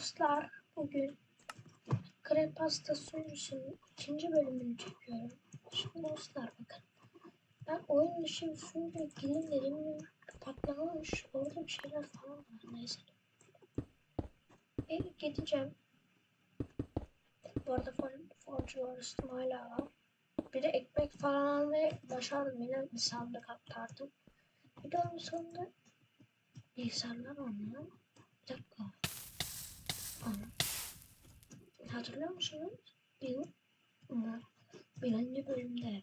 Dostlar bugün Creepypasta sunucusunun ikinci bölümünü çekiyorum. Şimdi dostlar bakın. Ben oyun dışı gireyim dedim. Patlamamış. Orada bir şeyler falan var. Neyse. E, gideceğim. Bu arada var. Üstüm hala var. Bir de ekmek falan almayı başardım. Yine bir sandık aktardım. Bir de onun sonunda bilgisayarlar oynuyor. Bir dakika. Hatırlıyor musunuz? Bir, ama birinci bölümde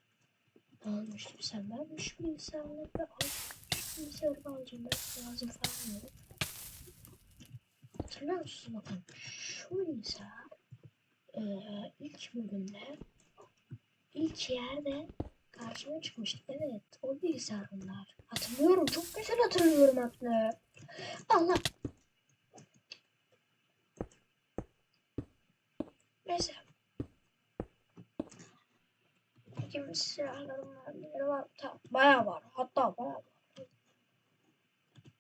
almıştım sen ben şu bilgisayarları al şu bilgisayarı alacağım ben lazım falan dedim. Hatırlıyor musunuz bakın şu bilgisayar eee ilk bölümde ilk yerde karşıma çıkmıştı. Evet o bilgisayar bunlar. Hatırlıyorum çok güzel hatırlıyorum hatta. Allah Neyse. Kim silahlarım var. Tamam, bayağı var. Hatta bayağı var.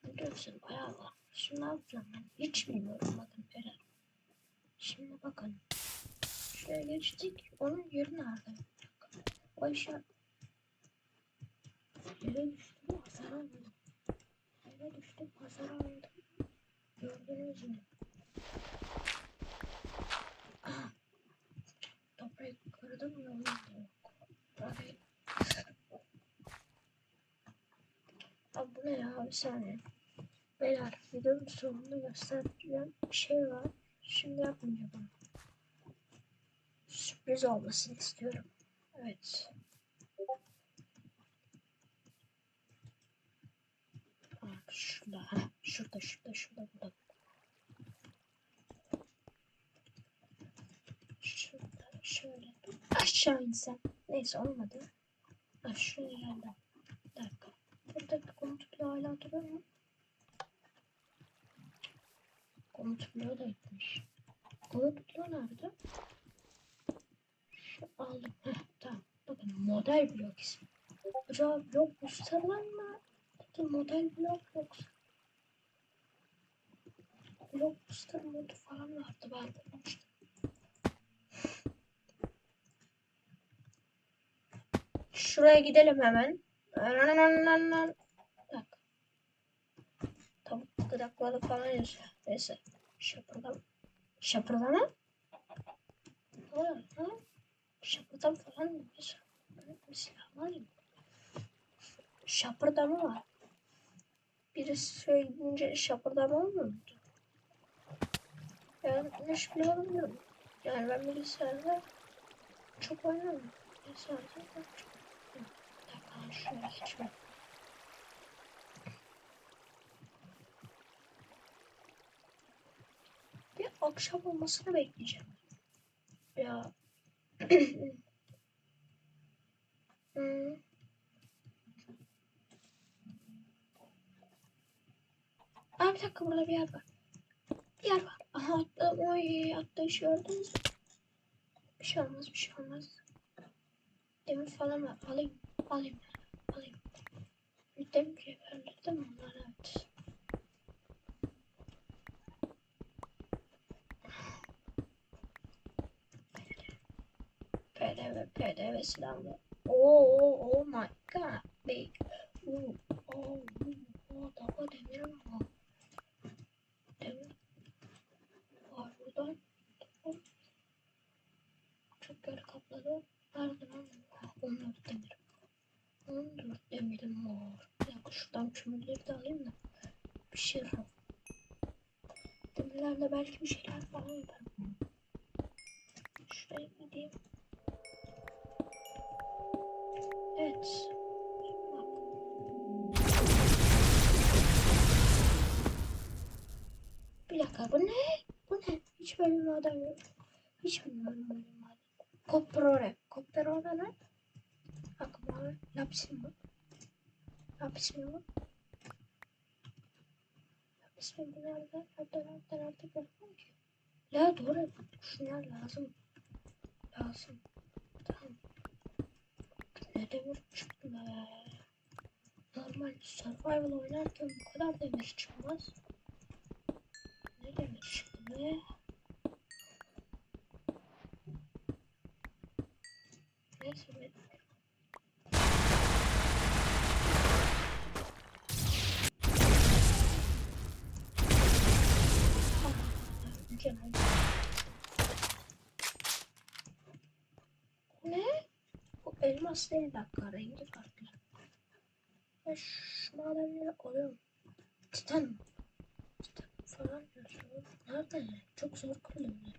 Biliyorsun bayağı var. Şimdi ne yapacağım ben? Hiç bilmiyorum bakın Eren. Şimdi bakın. Şuraya geçtik. Onun yeri nerede? O işe... Yere düştüm, hasar aldım. Yere düştüm, hasar aldım. Gördünüz mü? Aha. Toprak kırdım ya. Abi. Bu ne ya? Bir saniye. Beyler videonun sonunda göstereceğim bir şey var. Şimdi yapmayacağım. Sürpriz olmasını istiyorum. Evet. Aa, şurada, şurada, şurada, şurada, burada. Şurada, şöyle. Aşağı insem. Neyse olmadı. Ha, şuraya geldim. Bir dakika. Buradaki komut hala duruyor mu? Komut bloğu da gitmiş. Komut bloğu nerede? Şu aldım. Heh, tamam. Bakın model blok ismi. Acaba blok gösterilen mi? Peki model blok yoksa? Blok booster modu falan vardı ben bulmuştum. Şuraya gidelim hemen. Bak. Tavuk gıdakladı falan yazıyor. Neyse. Şapırdan. Ha. Şapırdan falan mı? Bir silah var ya. Şapırdama var. Birisi söyleyince şapırdama olmuyor mu? Yani hiç bile olmuyor. Yani ben bilgisayarda çok oynamıyorum. Bilgisayarda çok şöyle geçme. Bir akşam olmasını bekleyeceğim. Ya. hmm. Aa, bir dakika burada bir yer var. Bir yer var. Aha attım. Oy atlayış gördünüz mü? Bir şey olmaz bir şey olmaz. Demir falan var. Alayım. Alayım. Alayım. Bir demir cevherledim onlar evet. PDV, PDV silahlı. Oh, 14 demirim var. Dakika şuradan kömürleri de alayım da. Bir şey yok. Demirlerle belki bir şeyler falan yaparım. Şuraya gideyim. Evet. Bir dakika bu ne? Bu ne? Hiç bir adam yok. Hiç bilmiyorum bir adam. Koprore. Koprore ne? Lapis mi bu? Bu? Lapis mi bu nerede? Nerede nerede nerede görmüyorum ki. La doğru. Şunlar lazım. Lazım. Tamam. Ne demir çıktı be. Normal survival oynarken bu kadar demir çıkmaz. Ne demir çıktı be? Ne? Bu elmas değil dakika rengi farklı. Ve şu madenleri oluyor. Titan mı? Titan falan yazıyor. Nerede? Çok zor kırılıyor.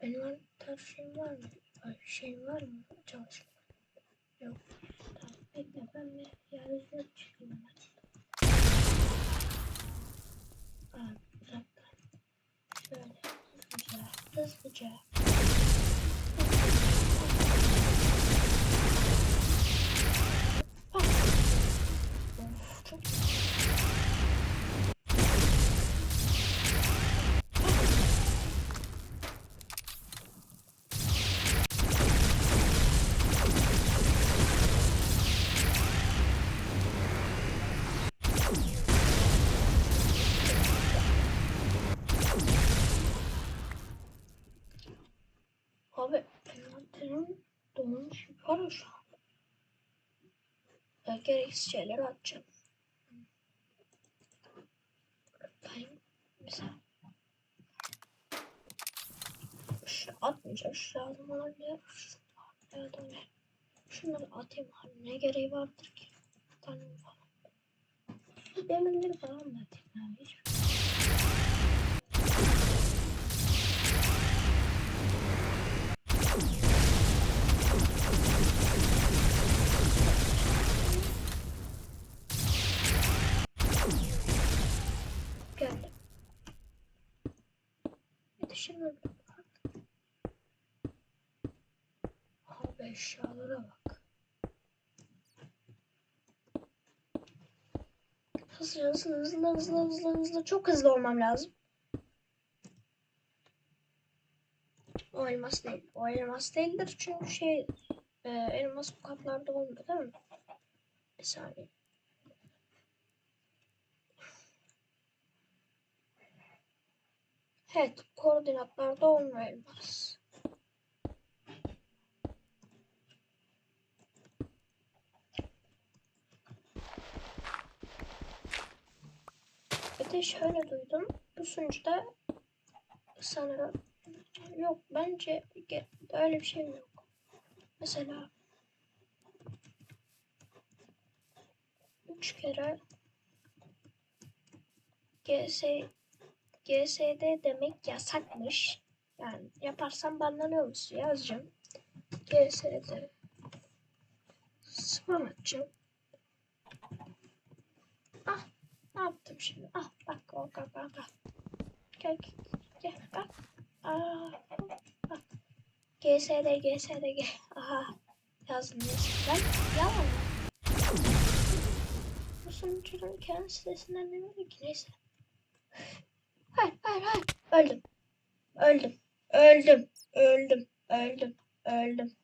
Envanter şeyim var mı? Ay, şeyim var mı? Çalışma. Yok. Tamam. Bekle ben bir yeryüzüne çıkayım. ben. does the job. Dolmuş yukarı şu an. Ben gereksiz şeyleri atacağım. Ben mesela şu atmayacağım. Şu lazım olabilir. Da ne? Şunları atayım abi. Ne gereği vardır ki? Tanrım falan. Demirleri falan da atayım abi. Hiç Şimdi Abi eşyalara bak. Hızlı hızlı hızlı hızlı hızlı hızlı çok hızlı olmam lazım. O elmas değil. O elmas değildir çünkü şey e, elmas bu kaplarda olmuyor değil mi? Bir saniye. Evet, koordinatlarda olmuyor elmas. Bir de şöyle duydum. Bu sunucuda sanırım yok bence öyle bir şey yok. Mesela üç kere GS GSD demek yasakmış. Yani yaparsam banlanıyormuş yazacağım. GSD spam atacağım. Ah ne yaptım şimdi? Ah bak bak bak bak. bak. Gel gel bak. Aa, bak. GSD GSD G. Aha yazdım. Ben yalan. Bu sunucunun kendi sitesinden demiyorum ki neyse. Hayır, hayır, hayır. Öldüm. Öldüm. Öldüm. Öldüm. Öldüm. Öldüm.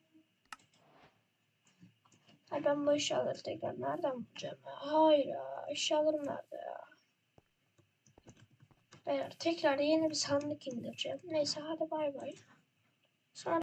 Ay ben bu eşyaları tekrar nereden bulacağım ya? Hayır ya. Eşyalarım nerede ya? Beyler tekrar yeni bir sandık indireceğim. Neyse hadi bay bay. Sonra